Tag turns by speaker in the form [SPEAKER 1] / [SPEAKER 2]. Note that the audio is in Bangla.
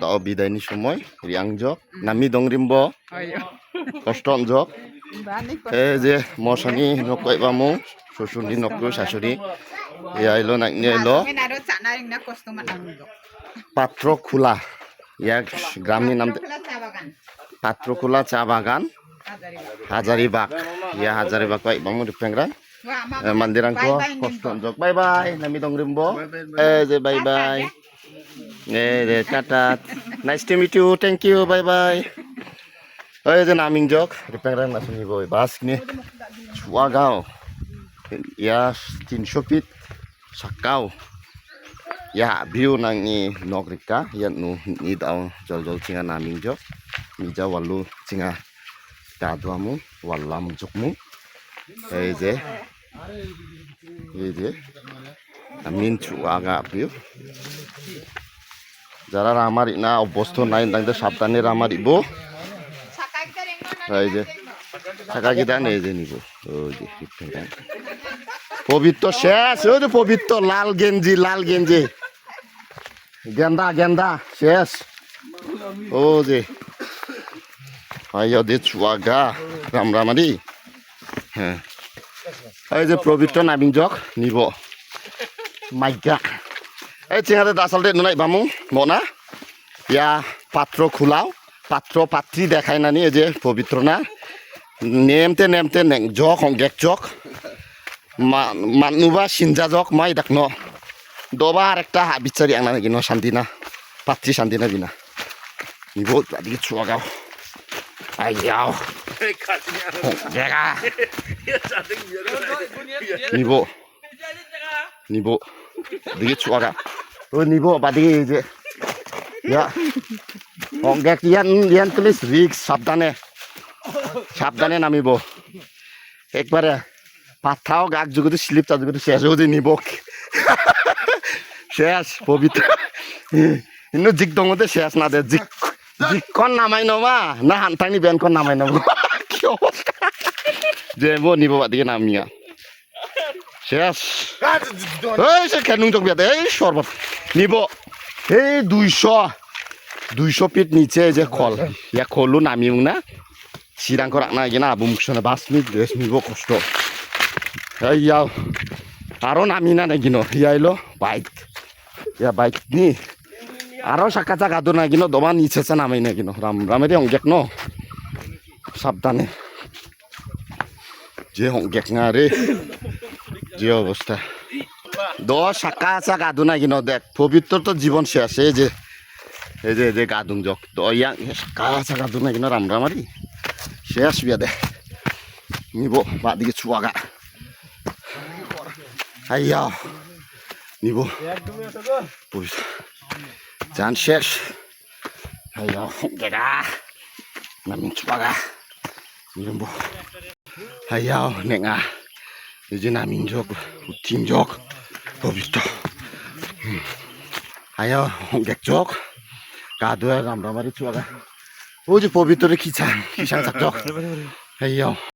[SPEAKER 1] দাও বিদায়নি সময় রিয়াংজক নামি দংরিম্ব কষ্ট। অঞ্জক এই যে মশানি নকয় বামু
[SPEAKER 2] শ্বশুরনি নকল শাশুড়ি এ আইলো নাকনি আইলো
[SPEAKER 1] পাত্র খোলা ইয়াক গ্রামী নাম পাত্র খোলা চা বাগান। হাজারিবাগ ইয়া হাজারিবাগ কয় বামু
[SPEAKER 2] রিফেংরা
[SPEAKER 1] mandirang ko koston bye bye. Eh de tata nice to meet you thank you bye bye eh je naming jok dipengrang nasuni boy bas ni chuagao ya 300 feet sakau ya view nang ni nokrika ya nu ni daw jol jol cinga naming jok ni ja walu cinga kaduamu walam jokmu এই যে এই যে আমিন চুয়াগা প্রিয় যারা আমার না অভ্যস্ত, নাই তাদের সাবধানে
[SPEAKER 2] no.
[SPEAKER 1] এই যে থাকা কিটা যে নিব। ওই যে পবিত্র শেষ, ওই যে পবিত্র লাল গেঞ্জি লাল গেঞ্জি। গেন্দা গেন্দা, শেষ। ও যে দে চুয়াগা রাম রামারি হ্যাঁ। এই যে পবিত্র নামিং জক নিব। মাইকা। এই চিঙাতে আচলতে নুনাই বামু, মনা। ইয়া পাত্র খোলাও, পাত্র পাত্রী দেখাই নানি, এই যে পবিত্র না। নেমতে নেমতে জক হংগেক জক। মানুবা সিনজা জক, মাই দেখ ন। দবা আর একটা বিচারি আনা নাকি ন, শান্তি না। পাত্রী শান্তি না। বিনা নিব আদিকে চুয়া গাও। আই যাও। জায়গা নিব। নিব। দিকে চুয়াগা ও নিব বাদিকে এই যে। ইয়া। অঙ্গেক ইয়ান ইয়ান তুলিস রিক্স, সাবধানে। সাবধানে নামিব। একবারে পাথাও, গাক যুগতে, স্লিপ তা যুগতে, শেষ হয়ে নিব। শেষ, পবিত্র। ইನ್ನು জিক দঙতে শেষ না দে, জিক জিকখন নামাই নমা। না হান্তানি বেনখন নামাই নমা। কি অবস্থা? যে নিব বাদিকে নামিয়া। শেষ এই সে খেনুং চক বিয়াতে এই সর্বত নিব। এই দুইশ দুইশ ফিট নিচে যে খল। ইয়া খলু নামিও না? চিৰাংখ ৰাখনা কিনা আবু মুখছনে বাছ মিনিট ড্ৰেছ নিব কষ্ট। এই ইয়াও আৰু নামি না নাগিন ইয়াইলো বাইক। ইয়া বাইক নি। আৰু চাকা চাকা তো নাগিন দমা নিচে নামাই নাগিন ৰাম ৰামেৰে অংগেক ন? সাবধানে। যে অংগেক না রে। যে অবস্থা দশ চাকা চাকা তো নাগিন দেখ পবিত্র তো জীবন শেষ, এই যে এই যে এই যে গাদুং জক। তো ইয়াং চাকা চাকা তো নাগিন রাম রামারি শেষ বিয়া দে। নিব, বাদিকে চুয়াগা আইয়া, নিব। পবিত্র যান শেষ। আইয়া গেগা নামিং চুয়াগা নিরম্ব আইয়া নেঙা এই যে নামিং জক উঠিং জক পবিত্র আইয়া গেক জক গা ধোয়া রামরামারি চুয়াগা ও যে পবিত্র খিচাং খিচাং চাক জক আইয়া